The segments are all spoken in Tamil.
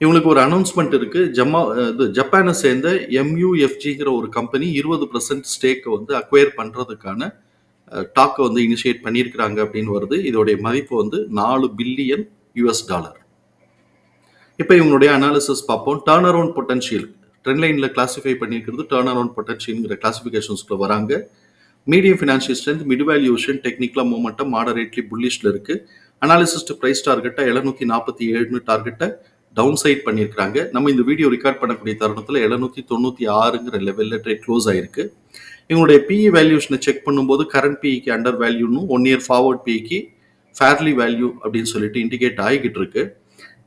இவங்களுக்கு ஒரு அனௌன்ஸ்மெண்ட் இருக்கு. ஜம்மா இது ஜப்பானை சேர்ந்த எம்யூஎஃப்ஜிங்கிற ஒரு கம்பெனி இருபது பர்சன்ட் ஸ்டேக்கை வந்து அக்வயர் பண்ணுறதுக்கான டாக்கை வந்து இனிஷியேட் பண்ணியிருக்கிறாங்க அப்படின்னு வருது. இதோடைய மதிப்பு வந்து நாலு பில்லியன் யூஎஸ் டாலர் இப்போ இவங்களுடைய அனாலிசிஸ் பார்ப்போம். டேர்ன் அரவுண்ட் பொட்டன்ஷியல் ட்ரெண்ட் லைனில் கிளாஸிஃபை பண்ணியிருக்கிறது டேர்ன் அரவுண்ட் பொட்டன்ஷியல்ங்கிற கிளாசிஃபிகேஷன்ஸ்க்குள்ள வராங்க. Medium financial strength mid valuation டெக்னிக்கலாக மூமெண்டம் மாடரேட்லி புல்லிஷில் இருக்குது அனாலிசிஸ்ட் ப்ரைஸ் டார்கெட்டை எழுநூத்தி நாற்பத்தி ஏழுன்னு டார்கெட்டை டவுன் சைட் பண்ணியிருக்கிறாங்க. நம்ம இந்த வீடியோ ரெக்கார்ட் பண்ணக்கூடிய தருணத்தில் எழுநூத்தி தொண்ணூற்றி ஆறுங்கிற லெவலில் ட்ரேட் க்ளோஸ் ஆயிருக்கு. இவங்களுடைய பிஇ வேல்யூஷனை செக் பண்ணும்போது கரண்ட் பிஇக்கு அண்டர் வேல்யூன்னு ஒன் இயர் ஃபார்வர்ட் பிஇக்கு ஃபேர்லி வேல்யூ அப்படின்னு சொல்லிட்டு இண்டிகேட் ஆகிக்கிட்டு இருக்கு.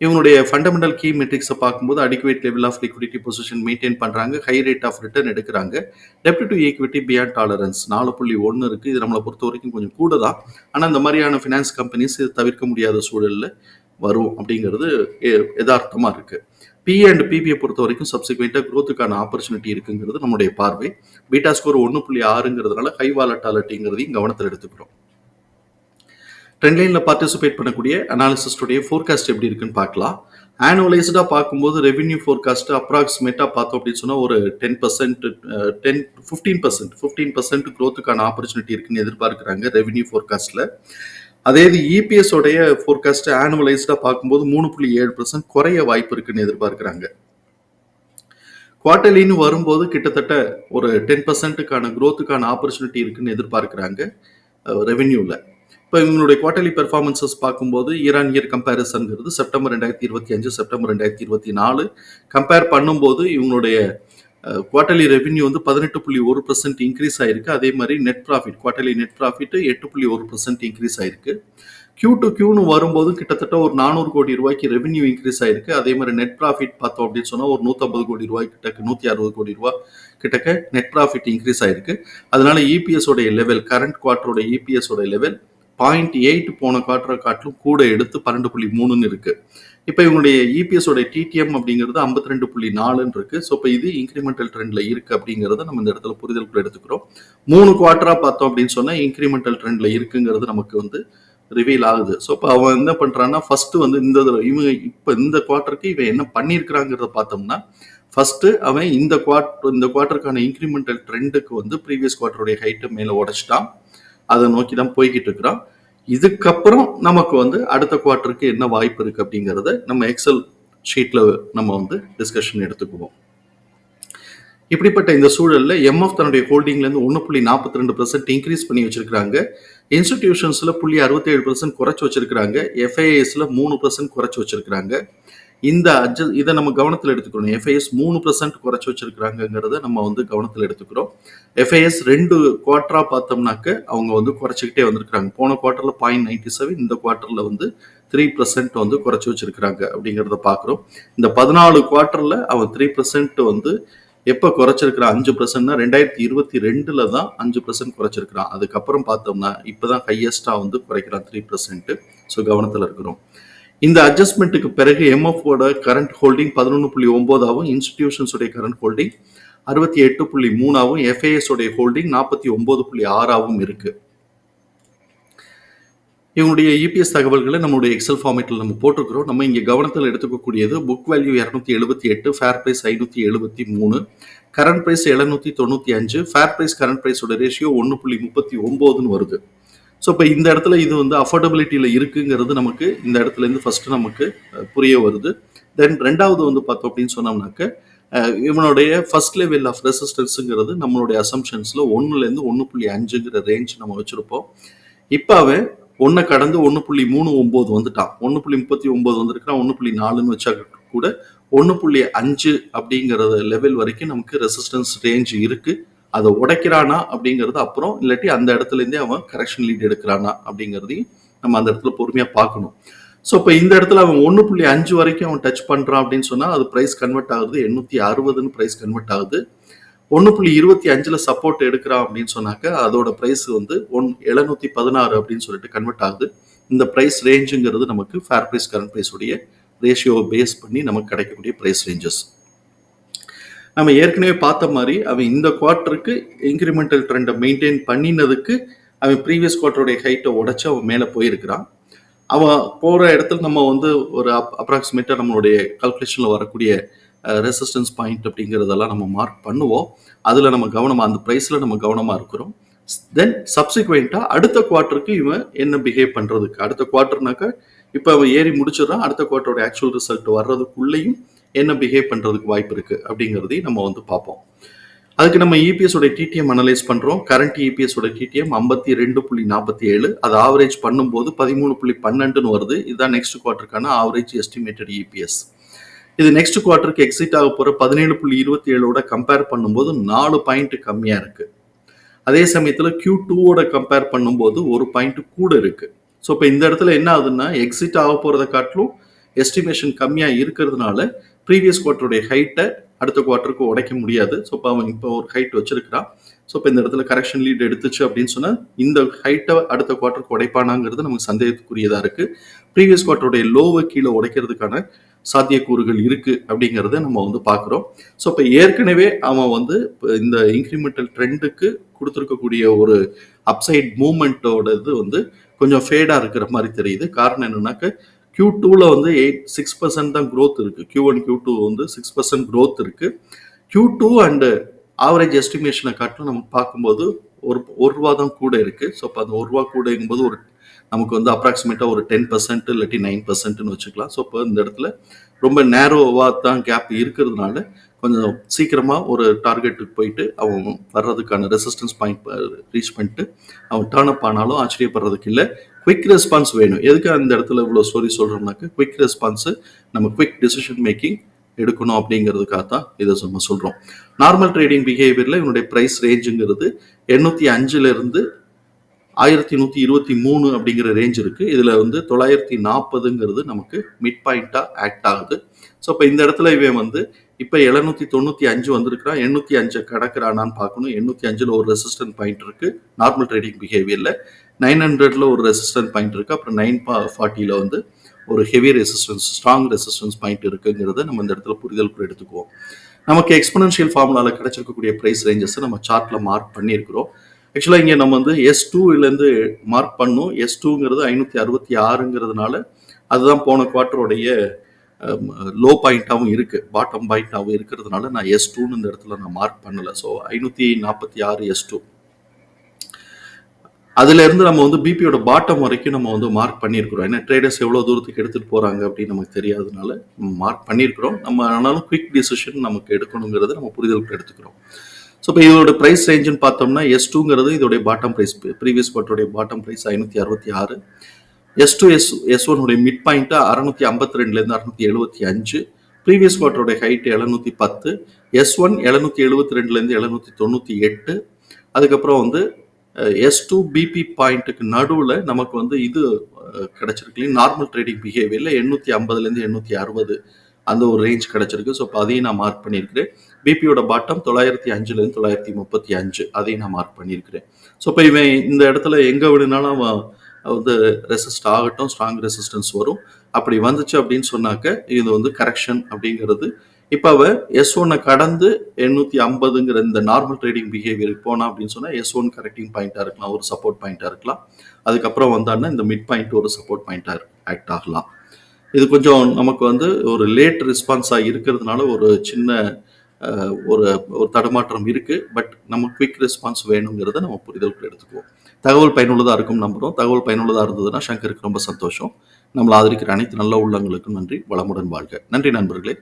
இவனுடைய ஃபண்டமெண்டல் கீ மெட்ரிக்ஸை பார்க்கும்போது adequate level of liquidity position maintain பண்ணுறாங்க ஹை ரேட் ஆஃப் ரிட்டர்ன் எடுக்கிறாங்க. டெப்ட் டு ஈக்விட்டி பியாண்ட் டாலரன்ஸ் நாலு புள்ளி ஒன்று இருக்குது இது நம்மளை பொறுத்த வரைக்கும் கொஞ்சம் கூட தான் ஆனால் இந்த மாதிரியான ஃபினான்ஸ் கம்பெனிஸ் இது தவிர்க்க முடியாத சூழலில் வரும் அப்படிங்கிறது யதார்த்தமாக இருக்குது பி அண்ட் பிபியை பொறுத்த வரைக்கும் சப்சிக்வெண்ட்டாக க்ரோத்துக்கான ஆப்பர்ச்சுனிட்டி இருக்குங்கிறது நம்முடைய பார்வை. பீட்டா ஸ்கோர் ஒன்று புள்ளி ஆறுங்கிறதுனால ஹை வாலட்டாலிட்டிங்கிறதையும் கவனத்தில் எடுத்துக்கிறோம். ட்ரெண்ட்லைனில் பார்ட்டிசிபேட் பண்ணக்கூடிய அனாலிசிஸ்டுடைய ஃபோர்காஸ்ட் எப்படி இருக்குன்னு பார்க்கலாம். ஆனுவலைஸ்டாக பார்க்கும்போது ரெவென்யூ ஃபோர்காஸ்ட்டு அப்ராக்சிமேட்டாக பார்த்தோம் அப்படின்னு சொன்னால் ஒரு ten percent ten fifteen percent fifteen percent க்ரோத்துக்கான opportunity இருக்குன்னு எதிர்பார்க்குறாங்க ரெவென்யூ ஃபோர்காஸ்ட்டில் அதே இது இபிஎஸ் உடைய ஃபோர்காஸ்ட் ஆனுவலைஸ்டாக பார்க்கும்போது மூணு புள்ளி ஏழு பர்சன்ட் குறைய வாய்ப்பு இருக்குன்னு எதிர்பார்க்குறாங்க. குவார்டர்லின்னு வரும்போது கிட்டத்தட்ட ஒரு டென் பர்சன்ட்டுக்கான க்ரோத்துக்கான ஆப்பர்ச்சுனிட்டி இருக்குன்னு எதிர்பார்க்குறாங்க ரெவென்யூவில் இப்போ இவங்களுடைய குவார்டர்லி பெர்ஃபார்மன்சஸ் பார்க்கும்போது ஈரான் இயர் கம்பேரிசன்ங்கிறது செப்டம்பர் ரெண்டாயிரத்தி இருபத்தி அஞ்சு செப்டம்பர் ரெண்டாயிரத்தி இருபத்தி நாலு. கம்பேர் பண்ணும்போது இவங்களுடைய குவார்டர்லி ரெவென்யூ வந்து பதினெட்டு புள்ளி ஒரு பர்சன்ட் இன்க்ரீஸ் ஆயிருக்கு. அதே மாதிரி net profit quarterly net profit எட்டு புள்ளி ஒரு பர்சன்ட் இன்க்ரீஸ் ஆயிருக்கு. கியூ டு கியூன்னு வரும்போது கிட்டத்தட்ட ஒரு நானூறு கோடி ரூபாய்க்கு ரெவென்யூ இன்க்ரீஸ் ஆயிருக்கு. அதே மாதிரி நெட் ப்ராஃபிட் பார்த்தோம் அப்படின்னு சொன்னால் ஒரு நூற்றம்பது கோடி ரூபாய் கிட்டக்க நூற்றி அறுபது கோடி ரூபாய் கிட்டக்க நெட் ப்ராஃபிட் இன்க்ரீஸ் ஆயிருக்கு. அதனால இபிஎஸ் உடைய லெவல் கரண்ட் குவார்டரோட இபிஎஸ் உடைய லெவல் பாயிண்ட் எயிட் போன காட்டுற காட்டிலும் கூட எடுத்து பன்னெண்டு புள்ளி மூணுன்னு இருக்கு. இப்போ இவங்களுடைய இபிஎஸோட டிடிஎம் அப்படிங்கிறது ஐம்பத்தி ரெண்டு புள்ளி நாலுன்னு இருக்கு. ஸோ இப்போ இது இன்க்ரிமெண்டல் ட்ரெண்ட்ல இருக்கு அப்படிங்கிறத நம்ம இந்த இடத்துல புரிதலுக்குள்ள எடுத்துக்கிறோம். மூணு குவார்டரா பார்த்தோம் அப்படின்னு சொன்னா இன்க்ரிமெண்டல் ட்ரெண்ட்ல இருக்குங்கிறது நமக்கு வந்து ரிவீல் ஆகுது. ஸோ இப்போ அவன் என்ன பண்றான்னா ஃபர்ஸ்ட் வந்து இந்த இவங்க இப்போ இந்த குவார்ட்டருக்கு இவன் என்ன பண்ணியிருக்கிறாங்கிறத பார்த்தோம்னா ஃபர்ஸ்ட் அவன் இந்த குவார்ட் இந்த குவார்ட்டருக்கான இன்க்ரிமெண்டல் ட்ரெண்டுக்கு வந்து ப்ரீவியஸ் குவார்ட்டருடைய ஹைட்டை மேலே உடைச்சிட்டான். அதை நோக்கி தான் போய்கிட்டு இருக்கிறோம் இதுக்கப்புறம் நமக்கு வந்து அடுத்த குவார்ட்டருக்கு என்ன வாய்ப்பு இருக்கு அப்படிங்கிறத நம்ம எக்ஸல் ஷீட்ல நம்ம வந்து டிஸ்கஷன் எடுத்துக்குவோம். இப்படிப்பட்ட இந்த சூழலில் எம்எஃப் தன்னுடைய ஹோல்டிங்ல இருந்து ஒன்று புள்ளி நாற்பத்தி ரெண்டு பர்சன்ட் இன்க்ரீஸ் பண்ணி வச்சிருக்காங்க இன்ஸ்டிடியூஷன்ஸ்ல புள்ளி அறுபத்தேழு பர்சன்ட் குறைச்சு வச்சிருக்காங்க எஃப்ஐஎஸ்ல மூணு பர்சன்ட் குறைச்சு வச்சிருக்காங்க இந்த அட்ஜ இதை நம்ம கவனத்தில் எடுத்துக்கிறோம் எஃப்ஐஎஸ் மூணு பர்சன்ட் குறைச்சி வச்சிருக்கிறாங்கிறத நம்ம வந்து கவனத்தில் எடுத்துக்கிறோம். எஃப்ஐஎஸ் ரெண்டு குவார்ட்டராக பார்த்தோம்னாக்க அவங்க வந்து குறைச்சிக்கிட்டே வந்திருக்கிறாங்க. போன குவார்டர்ல பாயிண்ட் நைன்டி செவன் இந்த குவார்ட்டரில் வந்து த்ரீ பர்சன்ட் வந்து குறைச்சி வச்சிருக்கிறாங்க அப்படிங்கிறத பார்க்குறோம். இந்த பதினாலு குவார்ட்டரில் அவன் த்ரீ பர்சன்ட் வந்து எப்போ குறைச்சிருக்கிறான்? அஞ்சு பர்சன்ட்னா ரெண்டாயிரத்தி இருபத்தி ரெண்டுல தான் அஞ்சு பர்சன்ட் குறைச்சிருக்கிறான். அதுக்கப்புறம் பார்த்தோம்னா இப்போதான் ஹையஸ்டா வந்து குறைக்கிறான் த்ரீ பர்சன்ட் ஸோ கவனத்தில் இருக்கிறோம். இந்த அட்ஜஸ்ட்மெண்ட்டுக்கு பிறகு எம்எஃபோட கரண்ட் ஹோல்டிங் பதினொன்று புள்ளி ஒம்போதாகவும் இன்ஸ்டிடியூஷன்ஸுடைய கரண்ட் ஹோல்டிங் அறுபத்தி எட்டு புள்ளி மூணாவும் எஃப்ஐஎஸ் உடைய ஹோல்டிங் நாற்பத்தி ஒன்பது புள்ளி ஆறாவும் இருக்கு. இவங்களுடைய இபிஎஸ் தகவல்களை நம்மளுடைய எக்ஸல் ஃபார்மேட்டில் நம்ம போட்டிருக்கிறோம். நம்ம இங்கே கவனத்தில் எடுத்துக்கக்கூடியது புக் வேல்யூ இரநூத்தி எழுபத்தி எட்டு ஃபேர் ப்ரைஸ் ஐநூற்றி எழுபத்தி மூணு கரண்ட் ப்ரைஸ் எழுநூற்றி தொண்ணூற்றி அஞ்சு ஃபேர் ப்ரைஸ் கரண்ட் ப்ரைஸோட ரேஷியோ ஒன்று புள்ளி முப்பத்தி ஒம்போதுன்னு வருது. ஸோ இப்போ இந்த இடத்துல இது வந்து அஃபோர்டபிலிட்டியில் இருக்குங்கிறது நமக்கு இந்த இடத்துல இருந்து ஃபர்ஸ்ட் நமக்கு புரிய வருது. தென் ரெண்டாவது வந்து பார்த்தோம் அப்படின்னு சொன்னோம்னாக்க இவனுடைய ஃபர்ஸ்ட் லெவல் ஆஃப் ரெசிஸ்டன்ஸுங்கிறது நம்மளுடைய அசம்ஷன்ஸில் ஒன்றுலேருந்து ஒன்று புள்ளி அஞ்சுங்கிற ரேஞ்ச் நம்ம வச்சுருப்போம். இப்போ அவன் ஒன்றை கடந்து ஒன்று புள்ளி மூணு ஒம்பது வந்துட்டான். ஒன்று புள்ளி முப்பத்தி ஒம்பது வந்திருக்கிறான் ஒன்று புள்ளி நாலுன்னு வச்சா கூட ஒன்று புள்ளி அஞ்சு அப்படிங்கிற லெவல் வரைக்கும் நமக்கு ரெசிஸ்டன்ஸ் ரேஞ்ச் இருக்குது அதை உடைக்கிறானா அப்படிங்கிறது அப்புறம் இல்லாட்டி அந்த இடத்துல இருந்தே அவன் கரெக்ஷன் லீட் எடுக்கிறானா அப்படிங்கிறதையும் நம்ம அந்த இடத்துல பொறுமையாக பார்க்கணும். ஸோ இப்போ இந்த இடத்துல அவன் ஒன்று புள்ளி அஞ்சு வரைக்கும் அவன் டச் பண்ணுறான் அப்படின்னு சொன்னால் அது ப்ரைஸ் கன்வெர்ட் ஆகுது. எண்ணூற்றி அறுபதுன்னு ப்ரைஸ் கன்வெர்ட் ஆகுது. ஒன்று புள்ளி இருபத்தி அஞ்சில் சப்போர்ட் எடுக்கிறான் அப்படின்னு சொன்னாக்க அதோட ப்ரைஸ் வந்து ஒன் எழுநூற்றி பதினாறு அப்படின்னு சொல்லிட்டு கன்வெர்ட் ஆகுது. இந்த ப்ரைஸ் ரேஞ்சுங்கிறது நமக்கு ஃபேர் ப்ரைஸ் கரண்ட் ப்ரைஸுடைய ரேஷியோவை பேஸ் பண்ணி நமக்கு கிடைக்கக்கூடிய ப்ரைஸ் ரேஞ்சஸ் நம்ம ஏற்கனவே பார்த்த மாதிரி அவன் இந்த குவார்ட்டருக்கு இன்க்ரிமெண்டல் ட்ரெண்டை மெயின்டைன் பண்ணினதுக்கு அவன் ப்ரீவியஸ் குவார்ட்டருடைய ஹைட்டை உடச்சி அவன் மேலே போயிருக்கிறான். அவன் போகிற இடத்துல நம்ம வந்து ஒரு அப் அப்ராக்சிமேட்டாக நம்மளுடைய கல்குலேஷனில் வரக்கூடிய ரெசிஸ்டன்ஸ் பாயிண்ட் அப்படிங்கிறதெல்லாம் நம்ம மார்க் பண்ணுவோம். அதில் நம்ம கவனமாக அந்த ப்ரைஸில் நம்ம கவனமாக இருக்கிறோம். தென் சப்சிக்வெண்ட்டாக அடுத்த குவார்ட்டருக்கு இவன் என்ன பிஹேவ் பண்ணுறதுக்கு அடுத்த குவார்ட்டர்னாக்கா இப்போ அவன் ஏறி முடிச்சிடறான் அடுத்த குவார்ட்டரோட ஆக்சுவல் ரிசல்ட் வர்றதுக்குள்ளேயும் என்ன பிஹேவ் பண்ணுறதுக்கு வாய்ப்பு இருக்குது அப்படிங்கிறதையும் நம்ம வந்து பார்ப்போம். அதுக்கு நம்ம இபிஎஸ் உடைய டிடிஎம் அனலைஸ் பண்ணுறோம் கரண்ட் இபிஎஸ் உடைய டிடிஎம் ஐம்பத்தி ரெண்டு புள்ளி நாற்பத்தி ஏழு. அது ஆவரேஜ் பண்ணும்போது பதிமூணு புள்ளி பன்னெண்டுன்னு வருது. இதுதான் நெக்ஸ்ட் குவார்ட்டருக்கான ஆவரேஜ் எஸ்டிமேட்டட் இபிஎஸ் இது நெக்ஸ்ட் குவார்ட்டருக்கு எக்ஸிட் ஆக போகிற பதினேழு புள்ளி இருபத்தி ஏழோட கம்பேர் பண்ணும்போது நாலு பாயிண்ட் கம்மியாக இருக்கு. அதே சமயத்தில் கியூ டூவோட கம்பேர் பண்ணும்போது ஒரு பாயிண்ட் கூட இருக்குது ஸோ இப்போ இந்த இடத்துல என்ன ஆகுதுன்னா எக்ஸிட் ஆக போகிறத காட்டிலும் எஸ்டிமேஷன் கம்மியாக இருக்கிறதுனால ப்ரீவியஸ் குவார்ட்டருடைய ஹைட்டை அடுத்த குவார்ட்டருக்கு உடைக்க முடியாது. ஸோ இப்போ அவன் இப்போ ஒரு ஹைட் வச்சிருக்கிறான். ஸோ இப்போ இந்த இடத்துல கரெக்ஷன் லீட் எடுத்துச்சு அப்படின்னு சொன்னால் இந்த ஹைட்டை அடுத்த குவார்ட்டருக்கு உடைப்பானாங்கிறது நமக்கு சந்தேகத்துக்குரியதாக இருக்குது ப்ரீவியஸ் குவார்ட்டருடைய லோவை கீழே உடைக்கிறதுக்கான சாத்தியக்கூறுகள் இருக்கு அப்படிங்கிறத நம்ம வந்து பார்க்குறோம். ஸோ இப்போ ஏற்கனவே அவன் வந்து இந்த இன்க்ரிமெண்டல் ட்ரெண்டுக்கு கொடுத்துருக்கக்கூடிய ஒரு அப்சைட் மூமெண்ட்டோட இது வந்து கொஞ்சம் ஃபேடாக இருக்கிற மாதிரி தெரியுது. காரணம் என்னன்னாக்க கியூ டூவில் வந்து எயிட் சிக்ஸ் பர்சன்ட் தான் க்ரோத் இருக்குது கியூ ஒன் கியூ டூ வந்து சிக்ஸ் பர்சன்ட் க்ரோத் இருக்குது கியூ டூ அண்டு ஆவரேஜ் எஸ்டிமேஷனை காட்டிலும் நமக்கு பார்க்கும்போது ஒரு ஒரு ரூபா தான் கூட இருக்குது ஸோ அப்போ அந்த ஒரு ரூபா கூடங்கும்போது ஒரு நமக்கு வந்து அப்ராக்சிமேட்டாக ஒரு டென் பர்சன்ட் இல்லாட்டி நைன் பர்சன்ட்னு வச்சுக்கலாம். ஸோ இப்போ இந்த இடத்துல ரொம்ப நேரோவாக தான் கேப் இருக்கிறதுனால கொஞ்சம் சீக்கிரமாக ஒரு டார்கெட்டுக்கு போயிட்டு அவன் வர்றதுக்கான ரெசிஸ்டன்ஸ் பாயிண்ட் ரீச் பண்ணிட்டு அவன் டேர்ன் அப் ஆனாலும் ஆச்சரியப்படுறதுக்கு இல்லை. குவிக் ரெஸ்பான்ஸ் வேணும். எதுக்கு அந்த இடத்துல இவ்வளோ ஸ்டோரி சொல்கிறோம்னாக்க குவிக் ரெஸ்பான்ஸு நம்ம குவிக் டிசிஷன் மேக்கிங் எடுக்கணும் அப்படிங்கிறதுக்காக தான் இதை நம்ம சொல்கிறோம் நார்மல் ட்ரேடிங் பிஹேவியரில் இவனுடைய ப்ரைஸ் ரேஞ்சுங்கிறது எண்ணூற்றி அஞ்சுலேருந்து ஆயிரத்தி நூற்றி இருபத்தி மூணு அப்படிங்கிற ரேஞ்ச் இருக்குது இதில் வந்து தொள்ளாயிரத்தி நாற்பதுங்கிறது நமக்கு மிட் பாயிண்ட்டாக ஆக்ட் ஆகுது. ஸோ இப்போ இந்த இடத்துல இவன் வந்து இப்போ எழுநூற்றி தொண்ணூற்றி அஞ்சு வந்திருக்கிறான் எண்ணூற்றி அஞ்சை கடக்கிறானான்னு பார்க்கணும். எண்ணூற்றி அஞ்சில் ஒரு ரெசிஸ்டன்ட் பாயிண்ட் இருக்குது நார்மல் ட்ரேடிங் பிஹேவியரில் நைன் ஹண்ட்ரட்ல ஒரு ரெசிஸ்டன்ட் பாயிண்ட் இருக்குது அப்புறம் நைன் பா ஃபார்ட்டியில் வந்து ஒரு heavy resistance strong resistance point இருக்குங்கிறத நம்ம இந்த இடத்துல புரிதலுக்குள்ள எடுத்துக்குவோம். நமக்கு எக்ஸ்பனன்ஷியல் ஃபார்முலாவில் கிடைச்சிருக்கக்கூடிய ப்ரைஸ் ரேஞ்சஸை நம்ம சார்ட்டில் மார்க் பண்ணியிருக்கிறோம். ஆக்சுவலாக இங்கே நம்ம வந்து எஸ் டூலேருந்து மார்க் பண்ணோம். எஸ் டூங்கிறது ஐநூற்றி அறுபத்தி ஆறுங்கிறதுனால அதுதான் போன குவார்ட்டருடைய லோ பாயிண்ட்டாகவும் இருக்குது பாட்டம் பாயிண்ட்டாகவும் இருக்கிறதுனால நான் எஸ் டூன்னு இந்த இடத்துல நான் மார்க் பண்ணலை. ஸோ ஐநூற்றி நாற்பத்தி ஆறு எஸ் டூ அதுல இருந்து நம்ம வந்து பிபியோட பாட்டம் வரைக்கும் நம்ம வந்து மார்க் பண்ணியிருக்கிறோம். ஏன்னா ட்ரேடர்ஸ் எவ்வளோ தூரத்துக்கு எடுத்துகிட்டு போகிறாங்க அப்படின்னு நமக்கு தெரியாதனால மார்க் பண்ணியிருக்கிறோம். நம்ம ஆனாலும் குவிக் டிசிஷன் நமக்கு எடுக்கணுங்கிறத நம்ம புரிதலுக்கு எடுத்துக்கிறோம். ஸோ இப்போ இதோட ப்ரைஸ் ரேஞ்சுன்னு பார்த்தோம்னா எஸ் டூங்கிறது இதோடைய பாட்டம் ப்ரைஸ் ப்ரீவியஸ் பாட்டோடைய பாட்டம் ப்ரைஸ் ஐநூற்றி அறுபத்தி ஆறு. எஸ் டூ எஸ் எஸ் ஒனுடைய மிட் பாயிண்ட்டு அறநூற்றி ஐம்பத்தி ரெண்டுலேருந்து அறுநூத்தி எழுபத்தி அஞ்சு. ப்ரீவியஸ் குவார்ட்டருடைய ஹைட் எழுநூற்றி பத்து. எஸ் ஒன் எழுநூற்றி எழுபத்தி ரெண்டுலேருந்து எழுநூற்றி தொண்ணூற்றி எட்டு. அதுக்கப்புறம் வந்து எஸ் டூ பிபி பாயிண்ட்டுக்கு நடுவில் நமக்கு வந்து இது கிடச்சிருக்கு. நார்மல் ட்ரேடிங் பிஹேவியரில் எண்ணூற்றி ஐம்பதுலேருந்து எண்ணூற்றி அறுபது அந்த ஒரு ரேஞ்ச் கிடச்சிருக்கு. ஸோ இப்போ அதையும் நான் மார்க் பண்ணியிருக்கிறேன். பிபியோட பாட்டம் தொள்ளாயிரத்தி அஞ்சுலேருந்து தொள்ளாயிரத்தி முப்பத்தி அஞ்சு அதையும் நான் மார்க் பண்ணியிருக்கிறேன். ஸோ இப்போ இவன் இந்த இடத்துல எங்கே விடுனாலும் அவன் வந்து ரெசிஸ்ட் ஆகட்டும் ஸ்ட்ராங் ரெசிஸ்டன்ஸ் வரும். அப்படி வந்துச்சு அப்படின்னு சொன்னாக்க இது வந்து கரெக்ஷன் அப்படிங்கிறது இப்போ அவர் எஸ் ஒன்னை கடந்து எண்ணூற்றி ஐம்பதுங்கிற இந்த நார்மல் ட்ரேடிங் பிஹேவியருக்கு போனா அப்படின்னு சொன்னால் எஸ் ஒன் கரெக்டிங் பாயிண்ட்டாக இருக்கலாம் ஒரு சப்போர்ட் பாயிண்ட்டாக இருக்கலாம். அதுக்கப்புறம் வந்தான்னா இந்த மிட் பாயிண்ட் ஒரு சப்போர்ட் பாயிண்ட்டாக ஆக்ட் ஆகலாம். இது கொஞ்சம் நமக்கு வந்து ஒரு லேட் ரெஸ்பான்ஸாக இருக்கிறதுனால ஒரு சின்ன ஒரு ஒரு தடுமாற்றம் இருக்குது பட் நம்ம குவிக் ரெஸ்பான்ஸ் வேணுங்கிறத நம்ம புரிதலுக்கு எடுத்துக்குவோம். தகவல் பயனுள்ளதாக இருக்கும் நம்புகிறோம் தகவல் பயனுள்ளதாக இருந்ததுன்னா சங்கருக்கு ரொம்ப சந்தோஷம். நம்மளை ஆதரிக்கிற அனைத்து நல்ல உள்ளங்களுக்கும் நன்றி. வளமுடன் வாழ்க. நன்றி நண்பர்களே.